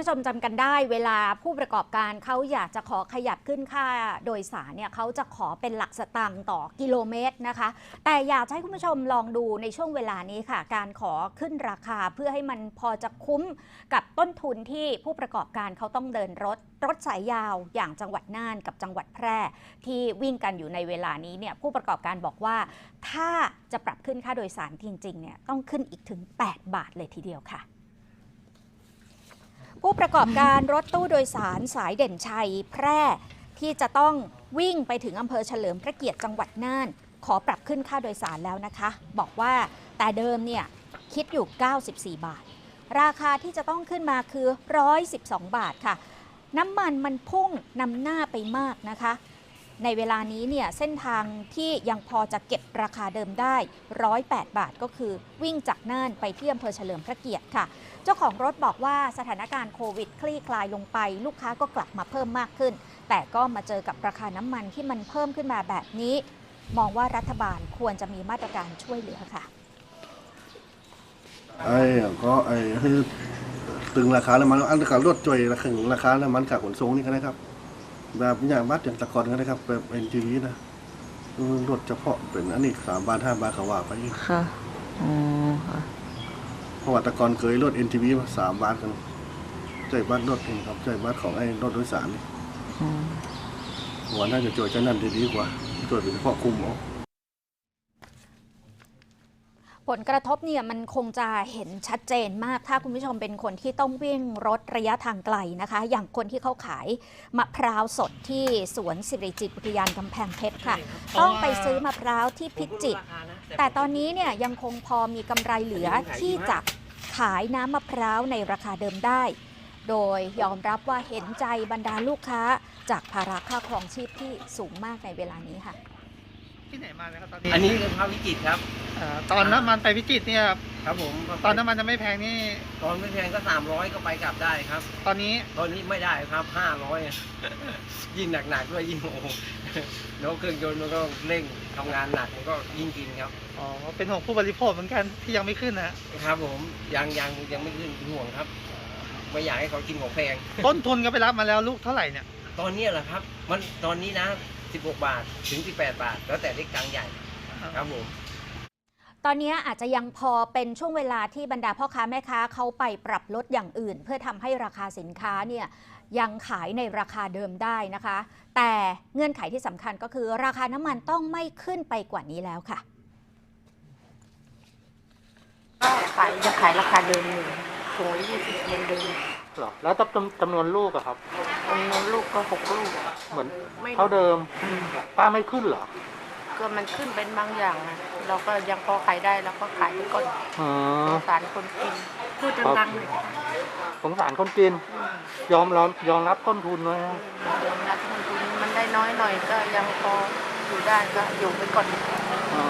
ผู้ชมจำกันได้เวลาผู้ประกอบการเขาอยากจะขอขยับขึ้นค่าโดยสารเนี่ยเขาจะขอเป็นหลักสตางค์ต่อกิโลเมตรนะคะ แต่อยากให้คุณผู้ชมลองดูในช่วงเวลานี้ค่ะ การขอขึ้นราคาเพื่อให้มันพอจะคุ้มกับต้นทุนที่ผู้ประกอบการเขาต้องเดินรถ รถสายยาวอย่างจังหวัดน่านกับจังหวัดแพร่ ที่วิ่งกันอยู่ในเวลานี้เนี่ยผู้ประกอบการบอกว่า ถ้าจะปรับขึ้นค่าโดยสารจริงๆเนี่ยต้องขึ้นอีกถึง 8 บาทเลยทีเดียวค่ะ ผู้ประกอบการรถตู้โดยสารสายเด่นชัย แพร่ที่จะต้องวิ่งไปถึงอำเภอเฉลิมพระเกียรติจังหวัดน่าน ขอปรับขึ้นค่าโดยสารแล้วนะคะ บอกว่าแต่เดิมเนี่ยคิดอยู่ 94 บาท ราคาที่จะต้องขึ้นมาคือ 112 บาทค่ะ น้ำมันมันพุ่งนำหน้าไปมากนะคะ ในเวลานี้เนี่ยเส้นทางที่ยังพอจะเก็บราคาเดิมได้ 108 บาทก็คือวิ่งจากน่านไปที่อำเภอเฉลิมพระเกียรติค่ะ เจ้าของรถบอกว่าสถานการณ์โควิดคลี่คลายลงไป ลูกค้าก็กลับมาเพิ่มมากขึ้น แต่ก็มาเจอกับราคาน้ำมันที่มันเพิ่มขึ้นมาแบบนี้ มองว่ารัฐบาลควรจะมีมาตรการช่วยเหลือค่ะไอ้ก็ไอ้คือตึงราคาแล้วมันอันการลดจ่อยราคาราคาแล้วมันกับขนส่งนี่ก็ได้ครับ แบบอย่างบัตรอย่างแตะกอนก็ได้ครับแบบเอ็นจีนะเออลดเฉพาะเป็นอันนี้สามบาทห้าบาทเขาว่าไปอีกค่ะอ๋อค่ะเพราะว่าแตะกอนเคยลดเอ็นทีวีมาสามบาทกันจ่ายบัตรลดเองครับจ่ายบัตรของไอ้รถโดยสารนี่อืมวันน่าจะจ่ายจะนั่นดีกว่าจ่ายเป็นเฉพาะคุมเอา ผลกระทบเนี่ยมันคงจะเห็นชัดเจนมาก ถ้าคุณผู้ชมเป็นคนที่ต้องวิ่งรถระยะทางไกลนะคะ อย่างคนที่เขาขายมะพร้าวสดที่สวนสิริจิตรอุทยานกำแพงเพชรค่ะ ต้องไปซื้อมะพร้าวที่พิจิตรแต่ตอนนี้เนี่ยยังคงพอมีกำไรเหลือที่จะขายน้ำมะพร้าวในราคาเดิมได้ โดยยอมรับว่าเห็นใจบรรดาลูกค้า จากภาระค่าครองชีพที่สูงมากในเวลานี้ค่ะ ที่ไหนมานะครับตอนนี้อันนี้คือพระวิจิตรครับอ่าตอนน้ำมันไปพิจิตรเนี่ยครับผมตอนน้ำมันจะไม่แพงนี่ ตอนไม่แพงก็สามร้อยก็ไปกลับได้ครับ ตอนนี้ตอนนี้ไม่ได้ครับห้าร้อยยิ่งหนักๆด้วยยิ่งโอ้โหแล้วเครื่องยนต์มันก็เร่งทำงานหนักมันก็ยิ่งกินครับอ๋อเป็นห่วงผู้บริโภคเหมือนกันที่ยังไม่ขึ้นนะฮะครับผมยังยังยังไม่ขึ้นเป็นห่วงครับ ไม่อยากให้เขากินของแพงต้นทุนก็ไปรับมาแล้วลูกเท่าไหร่เนี่ย ตอนนี้แหละครับ มันตอนนี้นะ 16 บาทถึง 18 บาท แล้วแต่เล็กกลางใหญ่ครับผม ตอนนี้อาจจะยังพอเป็นช่วงเวลาที่บรรดาพ่อค้าแม่ค้าเขาไปปรับลดอย่างอื่น เพื่อทำให้ราคาสินค้าเนี่ยยังขายในราคาเดิมได้นะคะ แต่เงื่อนไขที่สำคัญก็คือ ราคาน้ำมันต้องไม่ขึ้นไปกว่านี้แล้วค่ะก็ขายยังขายราคาเดิมอยู่ถุงละยี่สิบเหมือนเดิมหรอแล้วจำจำนวนลูกอะครับ จำนวนลูกก็หกลูกเหมือนไม่เท่าเดิม ป้าไม่ขึ้นเหรอ ก็มันขึ้นเป็นบางอย่างนะเราก็ยังพอขายได้เราก็ขายไปก่อนอ๋อ สงสารคนกินพูดดังๆหน่อยสงสารคนกิน ยอมรับยอมรับต้นทุนไว้นะยอมรับต้นทุนมันได้น้อยหน่อยก็ยังพออยู่ได้ก็อยู่ไปก่อน อ๋อ